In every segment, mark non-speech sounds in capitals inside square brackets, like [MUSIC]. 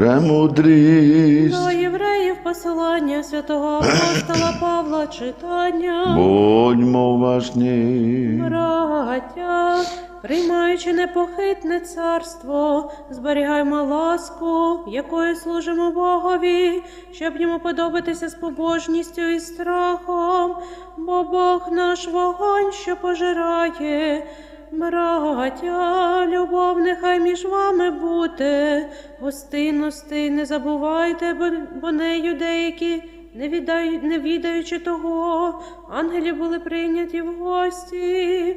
Премудрість. До євреїв посилання святого апостола Павла читання. Будьмо уважні. Браття, приймаючи непохитне царство, зберігаймо ласку, якою служимо Богові, щоб йому подобатися з побожністю і страхом, бо Бог наш вогонь, що пожирає. Браття, любов нехай між вами буде, гостинності не забувайте, бо, нею деякі не, віддають, не відаючи того, ангелі були прийняті в гості.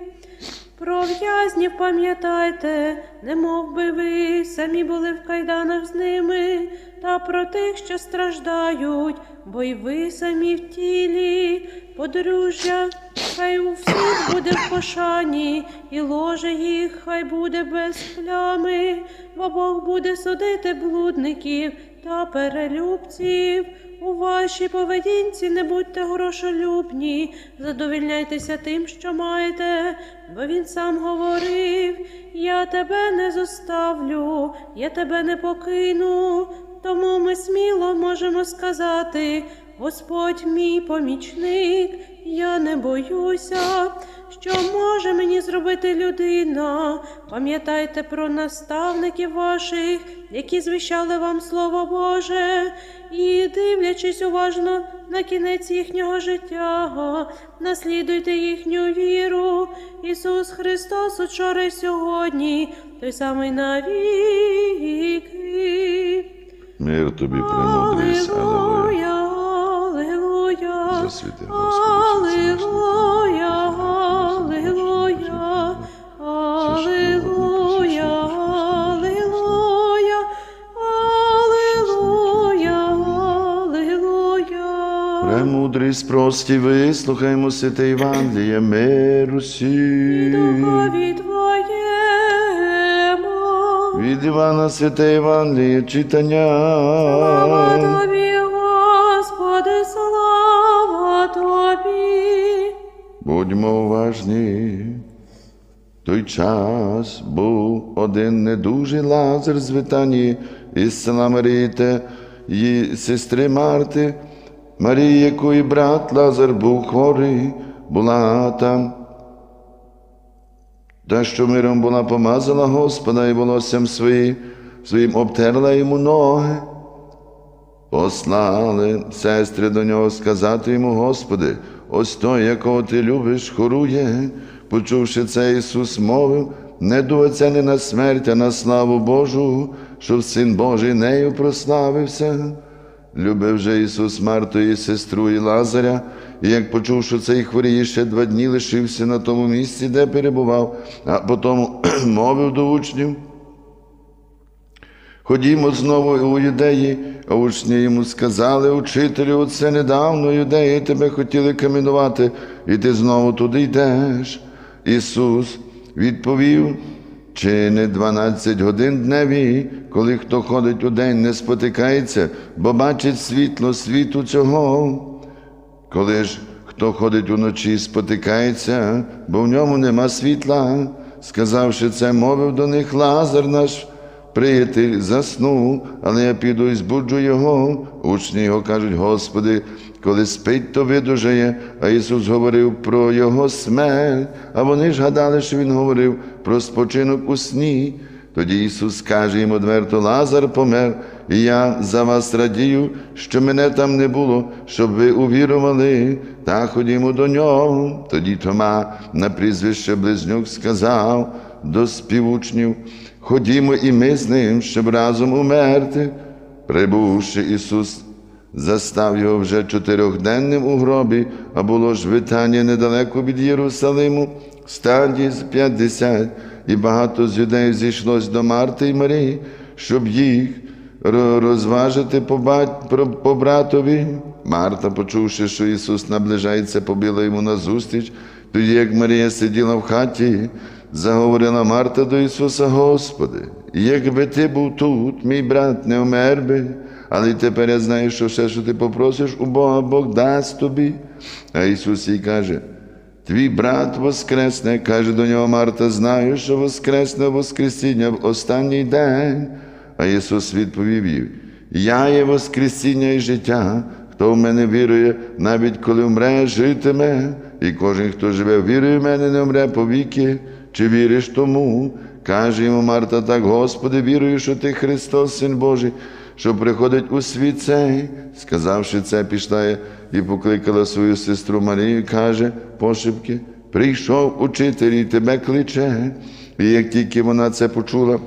Про в'язнів пам'ятайте, не мов би ви самі були в кайданах з ними, та про тих, що страждають, бо й ви самі в тілі, подружжя, хай у всіх буде в пошані, і ложе їх хай буде без плями, бо Бог буде судити блудників та перелюбців. У вашій поведінці не будьте грошолюбні, задовільняйтеся тим, що маєте, бо він сам говорив: Я тебе не зоставлю, я тебе не покину. Тому ми сміло можемо сказати: Господь мій помічник, я не боюся, що може мені зробити людина. Пам'ятайте про наставників ваших, які звіщали вам Слово Боже, і дивлячись уважно на кінець їхнього життя, наслідуйте їхню віру. Ісус Христос учора й сьогодні, той самий навіки. Мир тобі. Аллилуйя, Аллилуйя. Засвіти, Господи, Аллилуйя, Аллилуйя, Аллилуйя, Аллилуйя, Аллилуйя, Аллилуйя. Премудрість прості, вислухаймо святе Євангеліє, мир усім. Духові Твоєму. Від Івана святе Євангеліє читання. Слава Тобі, Господи, слава Тобі. Будьмо уважні. Той час був один недужий Лазар з Витанії із села Марії та її сестри Марти. Марії, якої брат Лазар був хворий, була там. Та, що миром була помазала Господа і волоссям своїм, своїм обтерла йому ноги. Послали сестри до нього сказати йому, Господи, ось той, якого ти любиш, хорує. Почувши це, Ісус мовив, не дується не на смерть, а на славу Божу, щоб Син Божий нею прославився. Любив же Ісус Марту і сестру і Лазаря, і як почув, що цей хворіє ще два дні лишився на тому місці, де перебував, а потім [CLEARS THROAT] мовив до учнів. Ходімо знову у юдеї, а учні йому сказали, учителю, оце недавно юдеї тебе хотіли камінувати, і ти знову туди йдеш. Ісус відповів, чи не дванадцять годин дневі, коли хто ходить у день, не спотикається, бо бачить світло світу цього. Коли ж хто ходить уночі, спотикається, бо в ньому нема світла, сказавши це, мовив до них Лазар наш. Приятель заснув, але я піду і збуджу його. Учні його кажуть, Господи, коли спить, то видужає. А Ісус говорив про Його смерть, а вони ж гадали, що Він говорив про спочинок у сні. Тоді Ісус каже їм одверто, Лазар помер, і я за вас радію, що мене там не було, щоб ви увірували, та ходімо до нього. Тоді Тома на прізвище Близнюк сказав до співучнів, ходімо і ми з ним, щоб разом умерти. Прибувши Ісус, застав його вже чотирьохденним у гробі, а було ж витання недалеко від Єрусалиму, стадії з п'ятдесят, і багато з юдеїв зійшлось до Марти і Марії, щоб їх розважити по братові. Марта, почувши, що Ісус наближається, побіла йому назустріч, тоді як Марія сиділа в хаті, заговорила Марта до Ісуса, Господи, якби ти був тут, мій брат не вмер би, але тепер я знаю, що все, що ти попросиш у Бога, Бог дасть тобі. А Ісус їй каже, Твій брат воскресне, каже до нього Марта, знаю, що воскресне Воскресіння в останній день. А Ісус відповів їй, Я є Воскресіння і життя. Хто в мене вірує, навіть коли вмре, житиме, і кожен, хто живе, вірує в мене, не вмре повіки. Чи віриш тому? Каже йому Марта, так, Господи, вірую, що ти Христос, Син Божий, що приходить у світ цей. Сказавши це, пішла і покликала свою сестру Марію, і каже, пошепки, прийшов учитель і тебе кличе. І як тільки вона це почула,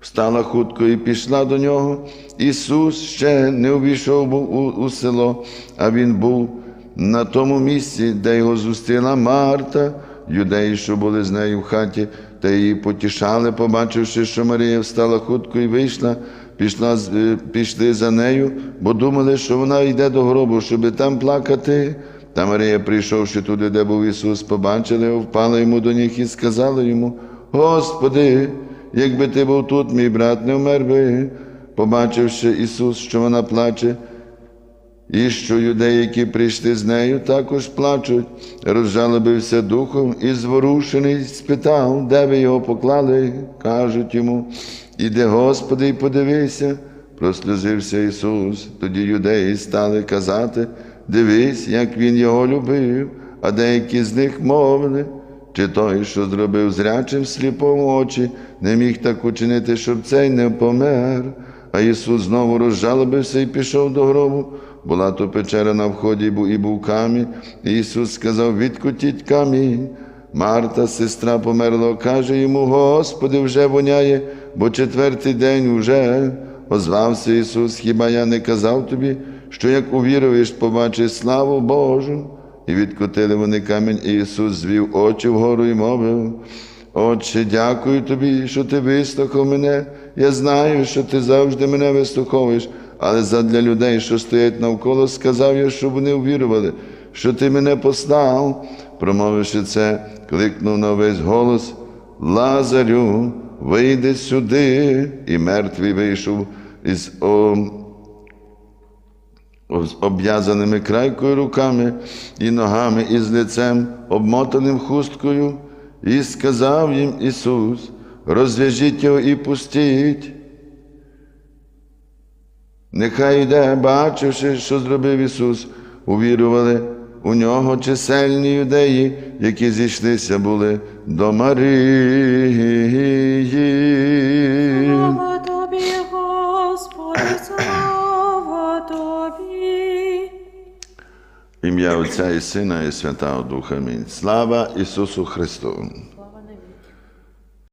встала хутко і пішла до нього. Ісус ще не увійшов був у, у село, а він був на тому місці, де його зустріла Марта, юдеї, що були з нею в хаті, та її потішали, побачивши, що Марія встала хутко і вийшла, пішла, е, пішли за нею, бо думали, що вона йде до гробу, щоби там плакати. Та Марія, прийшовши туди, де був Ісус, побачила його, впала йому до ніг і сказала йому: Господи, якби ти був тут, мій брат не вмер би. Побачивши Ісус, що вона плаче, і що юдеї, які прийшли з нею, також плачуть, розжалобився духом і зворушений спитав, де ви його поклали. Кажуть йому, іди, Господи, і подивися. Прослюзився Ісус. Тоді юдеї стали казати, дивись, як Він його любив, а деякі з них мовили. Чи той, що зробив зрячим сліпому очі, не міг так учинити, щоб цей не помер. А Ісус знову розжалобився і пішов до гробу. Була то печера на вході і був камінь. Ісус сказав: відкотіть камінь. Марта, сестра померла, каже йому: Господи, вже воняє, бо четвертий день уже. Озвався Ісус, хіба я не казав тобі, що як увіруєш, побачиш славу Божу? І відкотили вони камінь, і Ісус звів очі вгору і мовив. Отче, дякую тобі, що ти вислухав мене. Я знаю, що ти завжди мене вислуховуєш, але задля людей, що стоять навколо, сказав я, щоб вони увірували, що ти мене послав. Промовивши це, кликнув на весь голос Лазарю, вийди сюди, і мертвий вийшов із о, з обв'язаними крайкою руками і ногами, і з лицем, обмотаним хусткою, і сказав їм Ісус, розв'яжіть його і пустіть. Нехай йде, бачивши, що зробив Ісус, увірували у нього чисельні юдеї, які зійшлися були до Марії. Слава тобі, Господи, слава тобі. Ім'я Отця і Сина і Святого Духа. Амінь. Слава Ісусу Христу!